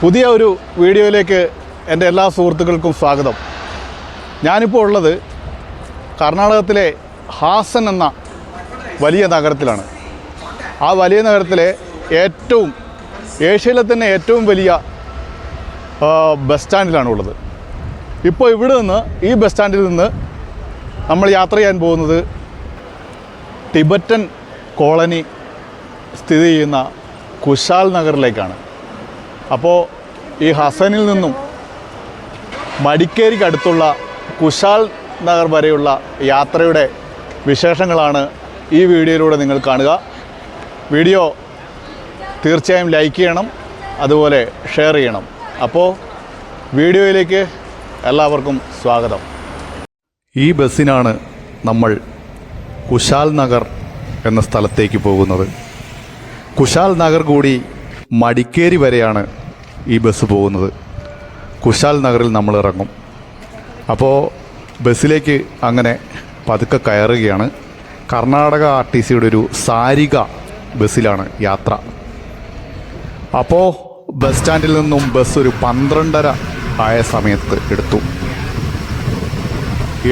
പുതിയ ഒരു വീഡിയോയിലേക്ക് എന്റെ എല്ലാ സുഹൃത്തുക്കൾക്കും സ്വാഗതം. ഞാനിപ്പോൾ ഉള്ളത് കർണാടകത്തിലെ ഹാസൻ എന്ന വലിയ നഗരത്തിലാണ്. ആ വലിയ നഗരത്തിലെ ഏറ്റവും ഏഷ്യയിലെ തന്നെ ഏറ്റവും വലിയ ബസ് സ്റ്റാൻഡിലാണ് ഉള്ളത്. ഇപ്പോൾ ഇവിടെ നിന്ന് ഈ ബസ് സ്റ്റാൻഡിൽ നിന്ന് നമ്മൾ യാത്ര ചെയ്യാൻ പോകുന്നത് ടിബറ്റൻ കോളനി സ്ഥിതി ചെയ്യുന്ന കുശാൽ നഗറിലേക്കാണ്. അപ്പോൾ ഈ ഹസനിൽ നിന്നും മടിക്കേരിക്ക് അടുത്തുള്ള കുശാൽ നഗർ വരെയുള്ള യാത്രയുടെ വിശേഷങ്ങളാണ് ഈ വീഡിയോയിലൂടെ നിങ്ങൾ കാണുക. വീഡിയോ തീർച്ചയായും ലൈക്ക് ചെയ്യണം അതുപോലെ ഷെയർ ചെയ്യണം. അപ്പോൾ വീഡിയോയിലേക്ക് എല്ലാവർക്കും സ്വാഗതം. ഈ ബസ്സിനാണ് നമ്മൾ കുശാൽ നഗർ എന്ന സ്ഥലത്തേക്ക് പോകുന്നത്. കുശാൽ നഗർ കൂടി മടിക്കേരി വരെയാണ് ഈ ബസ് പോകുന്നത്. കുശാൽ നഗറിൽ നമ്മൾ ഇറങ്ങും. അപ്പോൾ ബസ്സിലേക്ക് അങ്ങനെ പതുക്കെ കയറുകയാണ്. കർണാടക ആർ ടി സിയുടെ ഒരു സാരിക ബസ്സിലാണ് യാത്ര. അപ്പോൾ ബസ് സ്റ്റാൻഡിൽ നിന്നും ബസ് ഒരു പന്ത്രണ്ടര ആയ സമയത്ത് എടുത്തു.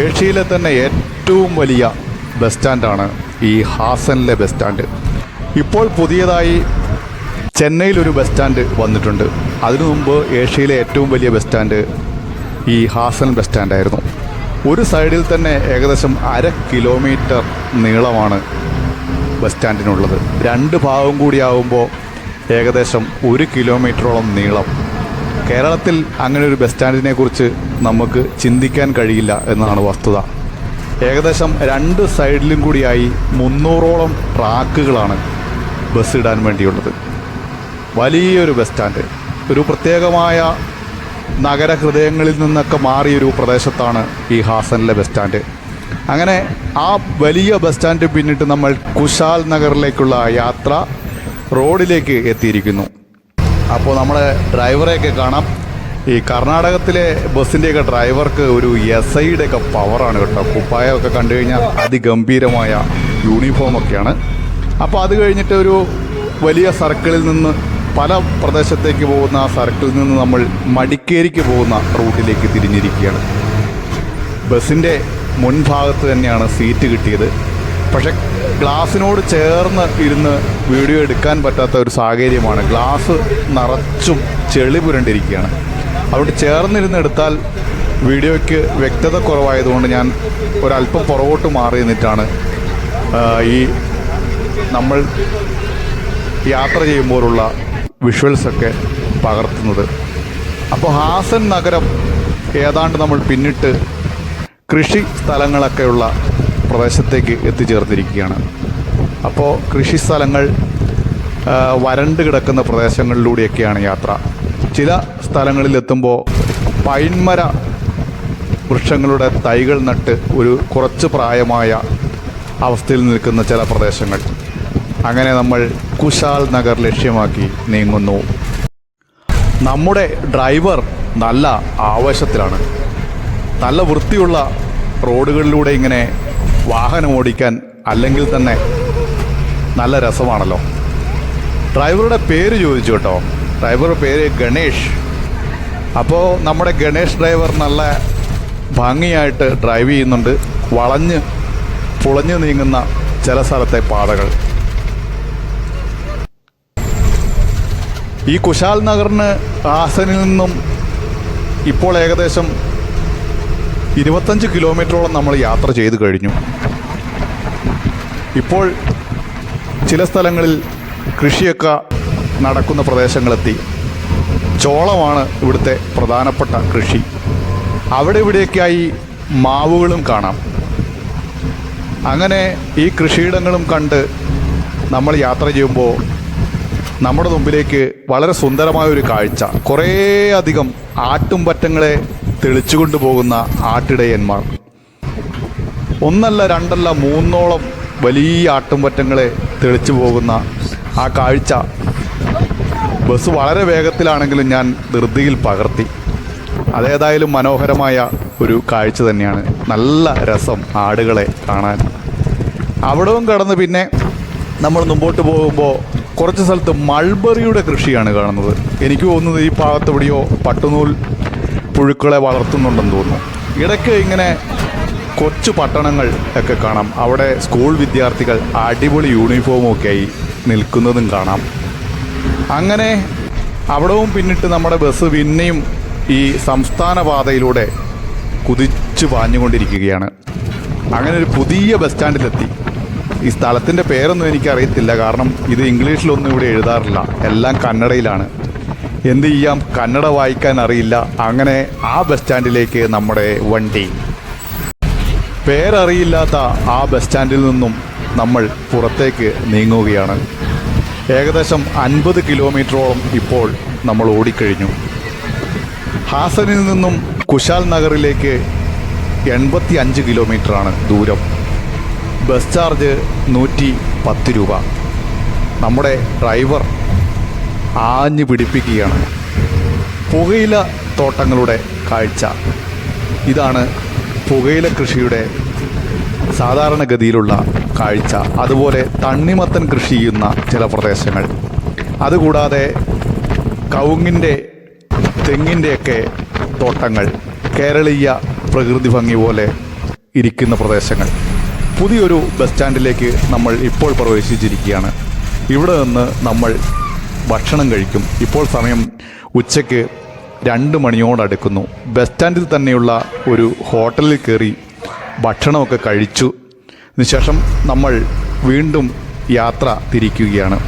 ഏഷ്യയിലെ തന്നെ ഏറ്റവും വലിയ ബസ് സ്റ്റാൻഡാണ് ഈ ഹാസനിലെ ബസ് സ്റ്റാൻഡ്. ഇപ്പോൾ പുതിയതായി ചെന്നൈയിൽ ഒരു ബസ് സ്റ്റാൻഡ് വന്നിട്ടുണ്ട്. അതിനു മുമ്പ് ഏഷ്യയിലെ ഏറ്റവും വലിയ ബസ് സ്റ്റാൻഡ് ഈ ഹാസൻ ബസ് സ്റ്റാൻഡായിരുന്നു ഒരു സൈഡിൽ തന്നെ ഏകദേശം അര കിലോമീറ്റർ നീളമാണ് ബസ് സ്റ്റാൻഡിനുള്ളത് രണ്ട് ഭാഗം കൂടിയാവുമ്പോൾ ഏകദേശം ഒരു കിലോമീറ്ററോളം നീളം. കേരളത്തിൽ അങ്ങനെ ഒരു ബസ് സ്റ്റാൻഡിനെ കുറിച്ച് നമുക്ക് ചിന്തിക്കാൻ കഴിയില്ല എന്നാണ് വസ്തുത. ഏകദേശം രണ്ട് സൈഡിലും കൂടിയായി മുന്നൂറോളം ട്രാക്കുകളാണ് ബസ് ഇടാൻ വേണ്ടിയുള്ളത്. വലിയൊരു ബസ് സ്റ്റാൻഡ് ഒരു പ്രത്യേകമായ നഗരഹൃദയങ്ങളിൽ നിന്നൊക്കെ മാറിയൊരു പ്രദേശത്താണ് ഈ ഹാസനിലെ ബസ് സ്റ്റാൻഡ് അങ്ങനെ ആ വലിയ ബസ് സ്റ്റാൻഡ് പിന്നിട്ട് നമ്മൾ കുശാൽ നഗറിലേക്കുള്ള യാത്ര റോഡിലേക്ക് എത്തിയിരിക്കുന്നു. അപ്പോൾ നമ്മുടെ ഡ്രൈവറെയൊക്കെ കാണാം. ഈ കർണാടകത്തിലെ ബസ്സിന്റെയൊക്കെ ഡ്രൈവർക്ക് ഒരു എസ് ഐയുടെയൊക്കെ പവറാണ് കേട്ടോ. കുപ്പായമൊക്കെ കണ്ടു കഴിഞ്ഞാൽ അതിഗംഭീരമായ യൂണിഫോമൊക്കെയാണ് അപ്പോൾ അത് കഴിഞ്ഞിട്ട് ഒരു വലിയ സർക്കിളിൽ നിന്ന് പല പ്രദേശത്തേക്ക് പോകുന്ന ആ സർക്കിളിൽ നിന്ന് നമ്മൾ മടിക്കേരിക്ക് പോകുന്ന റൂട്ടിലേക്ക് തിരിഞ്ഞിരിക്കുകയാണ്. ബസ്സിന്റെ മുൻഭാഗത്ത് തന്നെയാണ് സീറ്റ് കിട്ടിയത്. പക്ഷെ ഗ്ലാസിനോട് ചേർന്ന് ഇരുന്ന് വീഡിയോ എടുക്കാൻ പറ്റാത്ത ഒരു സാഹചര്യമാണ്. ഗ്ലാസ് നിറച്ചും ചെളി പുരണ്ടിരിക്കുകയാണ്. അതുകൊണ്ട് ചേർന്നിരുന്ന് എടുത്താൽ വീഡിയോയ്ക്ക് വ്യക്തത കുറവായതുകൊണ്ട് ഞാൻ ഒരല്പം പുറകോട്ട് മാറി നിന്നിട്ടാണ് ഈ നമ്മൾ യാത്ര ചെയ്യുമ്പോഴുള്ള വിഷ്വൽസൊക്കെ പകർത്തുന്നത്. അപ്പോൾ ഹാസൻ നഗരം ഏതാണ്ട് നമ്മൾ പിന്നിട്ട് കൃഷി സ്ഥലങ്ങളൊക്കെയുള്ള പ്രദേശത്തേക്ക് എത്തിച്ചേർന്നിരിക്കുകയാണ്. അപ്പോൾ കൃഷി സ്ഥലങ്ങൾ വരണ്ട് കിടക്കുന്ന പ്രദേശങ്ങളിലൂടെയൊക്കെയാണ് യാത്ര. ചില സ്ഥലങ്ങളിൽ എത്തുമ്പോൾ പൈൻമര വൃക്ഷങ്ങളുടെ തൈകൾ നട്ട് ഒരു കുറച്ച് പ്രായമായ അവസ്ഥയിൽ നിൽക്കുന്ന ചില പ്രദേശങ്ങൾ. അങ്ങനെ നമ്മൾ കുശാൽ നഗർ ലക്ഷ്യമാക്കി നീങ്ങുന്നു. നമ്മുടെ ഡ്രൈവർ നല്ല ആവേശത്തിലാണ്. നല്ല വൃത്തിയുള്ള റോഡുകളിലൂടെ ഇങ്ങനെ വാഹനം ഓടിക്കാൻ അല്ലെങ്കിൽ തന്നെ നല്ല രസമാണല്ലോ. ഡ്രൈവറുടെ പേര് ചോദിച്ചു കേട്ടോ. ഡ്രൈവറുടെ പേര് ഗണേഷ്. അപ്പോൾ നമ്മുടെ ഗണേഷ് ഡ്രൈവർ നല്ല ഭംഗിയായിട്ട് ഡ്രൈവ് ചെയ്യുന്നുണ്ട്. വളഞ്ഞ് പുളഞ്ഞു നീങ്ങുന്ന ചില സ്ഥലത്തെ പാതകൾ. ഈ കുശാൽ നഗറിന് ഹാസനിൽ നിന്നും ഇപ്പോൾ ഏകദേശം ഇരുപത്തഞ്ച് കിലോമീറ്ററോളം നമ്മൾ യാത്ര ചെയ്ത് കഴിഞ്ഞു. ഇപ്പോൾ ചില സ്ഥലങ്ങളിൽ കൃഷിയൊക്കെ നടക്കുന്ന പ്രദേശങ്ങളെത്തി. ചോളമാണ് ഇവിടുത്തെ പ്രധാനപ്പെട്ട കൃഷി. അവിടെ ഇവിടെയൊക്കെയായി മാവുകളും കാണാം. അങ്ങനെ ഈ കൃഷിയിടങ്ങളും കണ്ട് നമ്മൾ യാത്ര ചെയ്യുമ്പോൾ നമ്മുടെ മുമ്പിലേക്ക് വളരെ സുന്ദരമായ ഒരു കാഴ്ച. കുറേയധികം ആട്ടുംപറ്റങ്ങളെ തെളിച്ചുകൊണ്ടു പോകുന്ന ആട്ടിടയന്മാർ. ഒന്നല്ല രണ്ടല്ല മൂന്നോളം വലിയ ആട്ടുംപറ്റങ്ങളെ തെളിച്ചു പോകുന്ന ആ കാഴ്ച. ബസ് വളരെ വേഗത്തിലാണെങ്കിലും ഞാൻ ധൃതിയിൽ പകർത്തി. അതേതായാലും മനോഹരമായ ഒരു കാഴ്ച തന്നെയാണ്. നല്ല രസം ആടുകളെ കാണാൻ. അവിടവും കടന്ന് പിന്നെ നമ്മൾ മുമ്പോട്ട് പോകുമ്പോൾ കുറച്ച് സ്ഥലത്ത് മൾബറിയുടെ കൃഷിയാണ് കാണുന്നത്. എനിക്ക് തോന്നുന്നത് ഈ ഭാഗത്ത് എവിടെയോ പട്ടുനൂൽ പുഴുക്കളെ വളർത്തുന്നുണ്ടെന്ന് തോന്നുന്നു. ഇടയ്ക്ക് ഇങ്ങനെ കൊച്ചു പട്ടണങ്ങൾ ഒക്കെ കാണാം. അവിടെ സ്കൂൾ വിദ്യാർത്ഥികൾ അടിപൊളി യൂണിഫോമൊക്കെ ആയി നിൽക്കുന്നതും കാണാം. അങ്ങനെ അവിടവും പിന്നിട്ട് നമ്മുടെ ബസ് പിന്നെയും ഈ സംസ്ഥാന പാതയിലൂടെ കുതിച്ചു പാഞ്ഞുകൊണ്ടിരിക്കുകയാണ്. അങ്ങനെ ഒരു പുതിയ ബസ് സ്റ്റാൻഡിലെത്തി ഈ സ്ഥലത്തിന്റെ പേരൊന്നും എനിക്കറിയത്തില്ല. കാരണം ഇത് ഇംഗ്ലീഷിലൊന്നും ഇവിടെ എഴുതാറില്ല. എല്ലാം കന്നഡയിലാണ്. എന്ത് ചെയ്യാം? കന്നഡ വായിക്കാൻ അറിയില്ല. അങ്ങനെ ആ ബസ് സ്റ്റാൻഡിലേക്ക് നമ്മുടെ വണ്ടി. പേരറിയില്ലാത്ത ആ ബസ് സ്റ്റാൻഡിൽ നിന്നും നമ്മൾ പുറത്തേക്ക് നീങ്ങുകയാണ്. ഏകദേശം അൻപത് കിലോമീറ്ററോളം ഇപ്പോൾ നമ്മൾ ഓടിക്കഴിഞ്ഞു. ഹാസനിൽ നിന്നും കുശാൽ നഗറിലേക്ക് എൺപത്തി അഞ്ച് കിലോമീറ്ററാണ് ദൂരം. ബസ് ചാർജ് നൂറ്റി പത്ത് രൂപ. നമ്മുടെ ഡ്രൈവർ ആഞ്ഞു പിടിപ്പിക്കുകയാണ്. പുകയില തോട്ടങ്ങളുടെ കാഴ്ച. ഇതാണ് പുകയില കൃഷിയുടെ സാധാരണഗതിയിലുള്ള കാഴ്ച. അതുപോലെ തണ്ണിമത്തൻ കൃഷി ചെയ്യുന്ന ചില പ്രദേശങ്ങൾ. അതുകൂടാതെ കവുങ്ങിന്റെ തെങ്ങിന്റെയൊക്കെ തോട്ടങ്ങൾ കേരളീയ പ്രകൃതി ഭംഗി പോലെ ഇരിക്കുന്ന പ്രദേശങ്ങൾ. പുതിയൊരു ബസ് സ്റ്റാൻഡിലേക്ക് നമ്മൾ ഇപ്പോൾ പ്രവേശിച്ചിരിക്കുകയാണ്. ഇവിടെ നിന്ന് നമ്മൾ ഭക്ഷണം കഴിക്കും. ഇപ്പോൾ സമയം ഉച്ചയ്ക്ക് രണ്ട് മണിയോടടുക്കുന്നു ബസ് സ്റ്റാൻഡിൽ തന്നെയുള്ള ഒരു ഹോട്ടലിൽ കയറി ഭക്ഷണമൊക്കെ കഴിച്ചു. അതിനുശേഷം നമ്മൾ വീണ്ടും യാത്ര തിരിക്കുകയാണ്.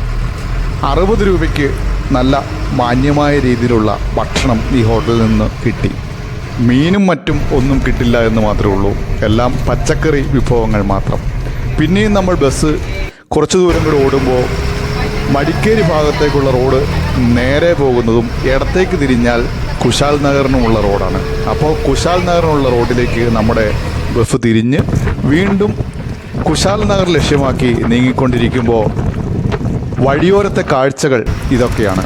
അറുപത് രൂപയ്ക്ക് നല്ല മാന്യമായ രീതിയിലുള്ള ഭക്ഷണം ഈ ഹോട്ടലിൽ നിന്ന് കിട്ടി. മീനും മറ്റും ഒന്നും കിട്ടില്ല എന്ന് മാത്രമേ ഉള്ളൂ. എല്ലാം പച്ചക്കറി വിഭവങ്ങൾ മാത്രം. പിന്നെയും നമ്മൾ ബസ് കുറച്ച് ദൂരം കൂടെ ഓടുമ്പോൾ മടിക്കേരി ഭാഗത്തേക്കുള്ള റോഡ് നേരെ പോകുന്നതും ഇടത്തേക്ക് തിരിഞ്ഞാൽ കുശാൽ നഗറിനുമുള്ള റോഡാണ് അപ്പോൾ കുശാൽ നഗറിനുള്ള റോഡിലേക്ക് നമ്മുടെ ബസ് തിരിഞ്ഞ് വീണ്ടും കുശാൽ നഗർ ലക്ഷ്യമാക്കി നീങ്ങിക്കൊണ്ടിരിക്കുമ്പോൾ വഴിയോരത്തെ കാഴ്ചകൾ ഇതൊക്കെയാണ്.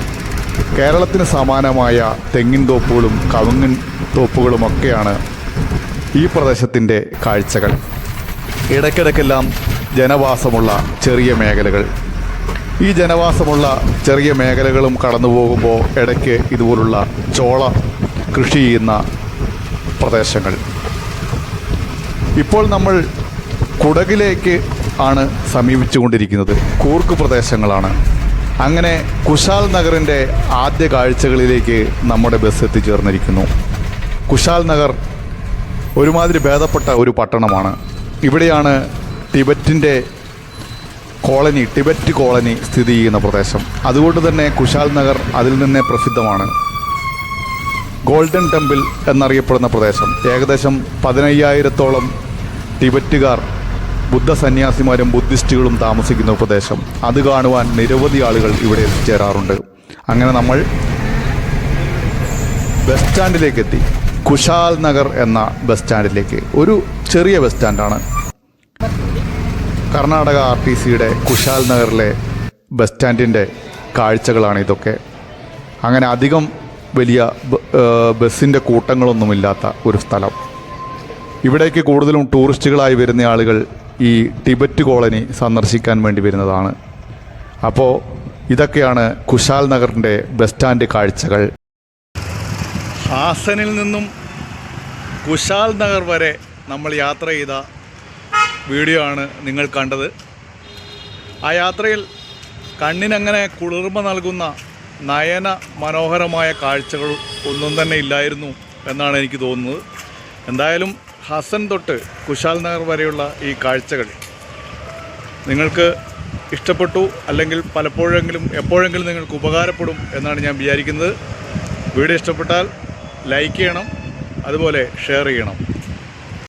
കേരളത്തിന് സമാനമായ തെങ്ങിൻ തോപ്പുകളും കവുങ്ങിൻ തോപ്പുകളുമൊക്കെയാണ് ഈ പ്രദേശത്തിന്റെ കാഴ്ചകൾ. ഇടയ്ക്കിടയ്ക്കെല്ലാം ജനവാസമുള്ള ചെറിയ മേഖലകൾ. ഈ ജനവാസമുള്ള ചെറിയ മേഖലകളും കടന്നു പോകുമ്പോൾ ഇടയ്ക്ക് ഇതുപോലുള്ള ചോള കൃഷി ചെയ്യുന്ന പ്രദേശങ്ങൾ. ഇപ്പോൾ നമ്മൾ കുടകിലേക്ക് ആണ് സമീപിച്ചുകൊണ്ടിരിക്കുന്നത്. കൂർക്ക് പ്രദേശങ്ങളാണ്. അങ്ങനെ കുശാൽ നഗറിന്റെ ആദ്യ കാഴ്ചകളിലേക്ക് നമ്മുടെ ബസ് എത്തിച്ചേർന്നിരിക്കുന്നു. കുശാൽ നഗർ ഒരുമാതിരി ഭേദപ്പെട്ട ഒരു പട്ടണമാണ്. ഇവിടെയാണ് ടിബറ്റിന്റെ കോളനി ടിബറ്റ് കോളനി സ്ഥിതി ചെയ്യുന്ന പ്രദേശം. അതുകൊണ്ട് തന്നെ കുശാൽ നഗർ അതിൽ നിന്നേ പ്രസിദ്ധമാണ്. ഗോൾഡൻ ടെമ്പിൾ എന്നറിയപ്പെടുന്ന പ്രദേശം. ഏകദേശം പതിനയ്യായിരത്തോളം ടിബറ്റുകാർ ബുദ്ധ സന്യാസിമാരും ബുദ്ധിസ്റ്റുകളും താമസിക്കുന്ന പ്രദേശം. അത് കാണുവാൻ നിരവധി ആളുകൾ ഇവിടെ എത്തിച്ചേരാറുണ്ട് അങ്ങനെ നമ്മൾ ബസ് സ്റ്റാൻഡിലേക്ക് എത്തി കുശാൽ നഗർ എന്ന ബസ് സ്റ്റാൻഡിലേക്ക് ഒരു ചെറിയ ബസ് സ്റ്റാൻഡാണ്. കർണാടക ആർ ടി സിയുടെ കുശാൽ നഗറിലെ ബസ് സ്റ്റാൻഡിന്റെ കാഴ്ചകളാണ് ഇതൊക്കെ. അങ്ങനെ അധികം വലിയ ബസ്സിന്റെ കൂട്ടങ്ങളൊന്നുമില്ലാത്ത ഒരു സ്ഥലം. ഇവിടേക്ക് കൂടുതലും ടൂറിസ്റ്റുകളായി വരുന്ന ആളുകൾ ഈ ടിബറ്റ് കോളനി സന്ദർശിക്കാൻ വേണ്ടി വരുന്നതാണ്. അപ്പോൾ ഇതൊക്കെയാണ് കുശാൽ നഗറിന്റെ ബസ് സ്റ്റാൻഡ് കാഴ്ചകൾ. ഹാസനിൽ നിന്നും കുശാൽ നഗർ വരെ നമ്മൾ യാത്ര ചെയ്ത വീഡിയോ ആണ് നിങ്ങൾ കണ്ടത്. ആ യാത്രയിൽ കണ്ണിനങ്ങനെ കുളിർമ നൽകുന്ന നയന മനോഹരമായ കാഴ്ചകൾ ഒന്നും തന്നെ ഇല്ലായിരുന്നു എന്നാണ് എനിക്ക് തോന്നുന്നത്. എന്തായാലും ഹസൻ തൊട്ട് കുശാൽ നഗർ വരെയുള്ള ഈ കാഴ്ചകൾ നിങ്ങൾക്ക് ഇഷ്ടപ്പെട്ടു അല്ലെങ്കിൽ പലപ്പോഴെങ്കിലും എപ്പോഴെങ്കിലും നിങ്ങൾക്ക് ഉപകാരപ്പെടും എന്നാണ് ഞാൻ വിചാരിക്കുന്നത്. വീഡിയോ ഇഷ്ടപ്പെട്ടാൽ ലൈക്ക് ചെയ്യണം അതുപോലെ ഷെയർ ചെയ്യണം.